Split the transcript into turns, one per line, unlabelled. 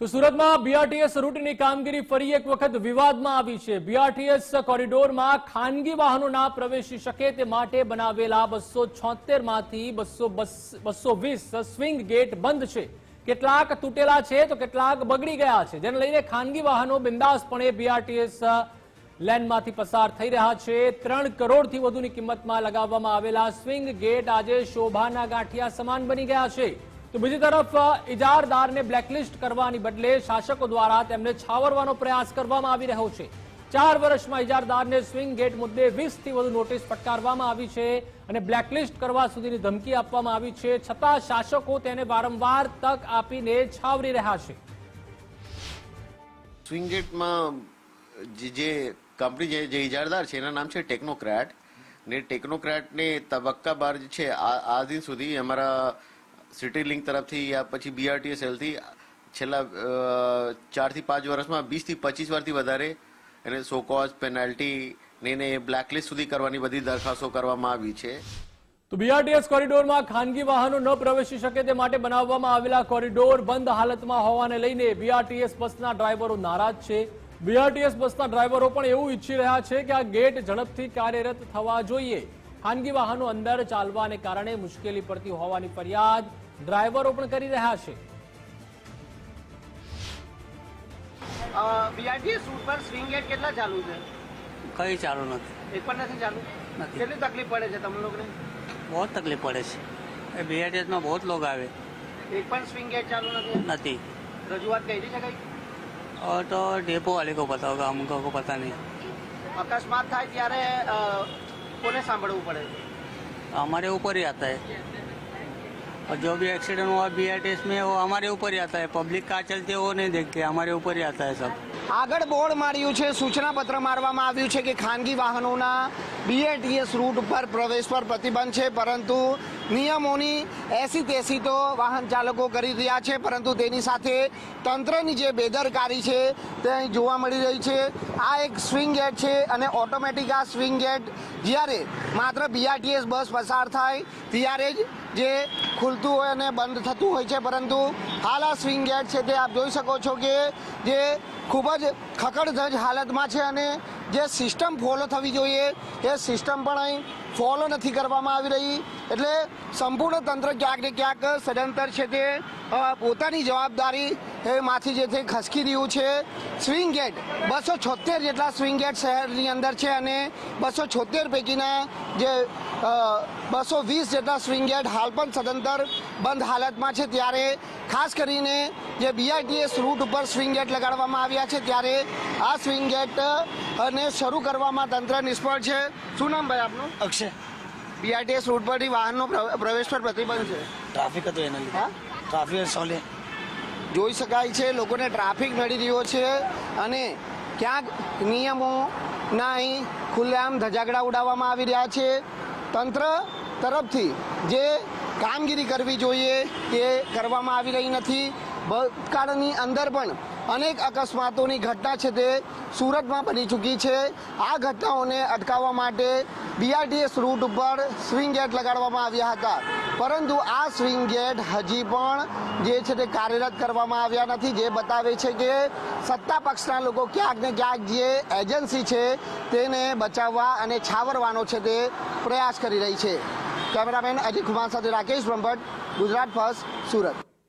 તો સુરતમાં બીઆરટીએસ રૂટની કામગીરી ફરી એક વખત વિવાદમાં આવી છે. બીઆરટીએસ કોરિડોરમાં ખાનગી વાહનો ના પ્રવેશી શકે તે માટે બનાવેલા બસો છોતેરમાંથી બસો બસો વીસ સ્વિંગ ગેટ બંધ છે. કેટલાક તૂટેલા છે તો કેટલાક બગડી ગયા છે. જેને લઈને ખાનગી વાહનો બિંદાસપણે બીઆરટીએસ લેનમાંથી પસાર થઈ રહ્યા છે. ત્રણ કરોડથી વધુની કિંમતમાં લગાવવામાં આવેલા સ્વિંગ ગેટ આજે શોભાના ગાંઠિયા સમાન બની ગયા છે. તો બીજી તરફ ઇજારદારને બ્લેકલિસ્ટ કરવાની બદલે શાસકો દ્વારા તેમને છાવરવાનો પ્રયાસ કરવામાં આવી રહ્યો છે. ચાર વર્ષમાં ઇજારદારને સ્વિંગ ગેટ મુદ્દે વીસથી વધુ નોટિસ ફટકારવામાં આવી છે અને બ્લેકલિસ્ટ કરવા સુધીની ધમકી આપવામાં આવી છે. છતાં શાસકો તેને વારંવાર તક આપીને છાવરી રહ્યા છે.
સ્વિંગેટમાં જે જે કંપની જે ઇજારદાર છે, એના નામ છે ટેકનોક્રેટ. ને ટેકનોક્રેટને તબક્કાવાર જે છે આ દિન સુધી અમારા સિટી લિંક તરફથી યા પછી બીઆરટીએસએલથી છેલ્લા ચારથી પાંચ વર્ષમાં વીસથી પચીસ વારથી વધારે એને સોકોઝ પેનાલ્ટી ને બ્લેકલિસ્ટ સુધી કરવાની બધી દરખાસ્તો કરવામાં આવી છે.
તો બીઆરટીએસ કોરિડોરમાં ખાનગી વાહનો ન પ્રવેશી શકે તે માટે બનાવવામાં આવેલા કોરિડોર બંધ હાલતમાં હોવાને લઈને બીઆરટીએસ બસના ડ્રાઈવરો નારાજ છે. બીઆરટીએસ બસના ડ્રાઈવરો પણ એવું ઈચ્છી રહ્યા છે કે આ ગેટ ઝડપથી કાર્યરત થવા જોઈએ. ખાનગી વાહનો અંદર ચાલવાને કારણે મુશ્કેલી પડતી હોવાની ફરિયાદ ડ્રાઈવરો પણ કરી રહ્યા છે
બીઆરટીએસ રૂટ પર સ્વિંગ ગેટ કેટલા ચાલુ છે
કઈ ચાલુ નથી
એક પણ નથી ચાલુ
નથી.
કેટલી તકલીફ પડે છે તમને લોકોને
બહુ જ તકલીફ પડે છે એ બીઆરટીએસમાં બહુ જ લોકો આવે
એક પણ સ્વિંગ ગેટ ચાલુ નથી
નથી
રજૂઆત કરી છે કઈ
और तो डेपो वाले को पता होगा हमको को पता नहीं
અકસ્માત થાય ત્યારે અ, કોને સાંભળવું પડે છે
हमारे ऊपर ही आता है और जो भी एक्सीडेंट हुआ बी में वो हमारे ऊपर ही आता है पब्लिक कहाँ चलती है वो नहीं देखते हमारे ऊपर ही आता है सब
આગળ બોર્ડ માર્યું છે સૂચના પત્ર મારવામાં આવ્યું છે કે ખાનગી વાહનોના બીએટીએસ રૂટ ઉપર પ્રવેશ પર પ્રતિબંધ છે, પરંતુ નિયમોની એસી તેસી તો વાહન ચાલકો કરી રહ્યા છે, પરંતુ તેની સાથે તંત્રની જે બેદરકારી છે તે અહીં જોવા મળી રહી છે. આ એક સ્વિંગ ગેટ છે અને ઓટોમેટિક આ સ્વિંગ ગેટ જ્યારે માત્ર બીઆરટીએસ બસ પસાર થાય ત્યારે જ જે ખુલતું હોય અને બંધ થતું હોય છે, પરંતુ હાલ આ સ્વિંગ ગેટ છે તે આપ જોઈ શકો છો કે જે ખૂબ જ ખકડધજ હાલતમાં છે અને જે સિસ્ટમ ફોલો થવી જોઈએ, એ સિસ્ટમ પણ અહીં ફોલો નથી કરવામાં આવી રહી. એટલે સંપૂર્ણ તંત્ર ક્યાંક ને ક્યાંક સદંતર છે તે પોતાની જવાબદારી એ માથી જે છે ખસકી રહ્યું છે. સ્વિંગ ગેટ બસો છોતેર જેટલા સ્વિંગ ગેટ શહેરની અંદર છે અને બસો છોતેર પૈકીના જે બસો વીસ જેટલા સ્વિંગ ગેટ હાલ પણ સદંતર બંધ હાલતમાં છે ત્યારે ખાસ કરીને જે બીઆરટીએસ રૂટ ઉપર સ્વિંગ ગેટ લગાડવામાં આવ્યા છે ત્યારે આ સ્વિંગ ગેટ અને શરૂ કરવામાં તંત્ર નિષ્ફળ છે. શું નામ ભાઈ આપનું?
અક્ષય.
બીઆરટીએસ રૂટ પરથી વાહનનો પ્ર- પ્રવેશ પર પ્રતિબંધ છે.
ટ્રાફિક હતો એના લીધે. ટ્રાફિક સોલે
જોઈ શકાય છે લોકોને ટ્રાફિક નડી રહ્યો છે અને ક્યાંક નિયમોના અહીં ખુલ્લેઆમ ધજાગડા ઉડાવવામાં આવી રહ્યા છે. તંત્ર તરફથી જે કામગીરી કરવી જોઈએ તે કરવામાં આવી રહી નથી. ભૂતકાળની અંદર પણ અનેક અકસ્માતોની ઘટના છે તે સુરતમાં બની ચૂકી છે. આ ઘટનાઓને અટકાવવા માટે બીઆરટીએસ રૂટ ઉપર સ્વિંગ ગેટ લગાડવામાં આવ્યા હતા. પરંતુ આ સ્વિંગ ગેટ હજી પણ જે છે તે કાર્યરત કરવામાં આવ્યા નથી. જે બતાવે છે કે સત્તા પક્ષના લોકો ક્યાંક ને ક્યાંક જે એજન્સી છે, તેને બચાવવા અને છાવરવાનો છે તે પ્રયાસ કરી રહી છે. કેમેરામેન અજય કુમાર સાથે રાકેશ બ્રહ્મભટ્ટ ગુજરાત ફર્સ્ટ સુરત.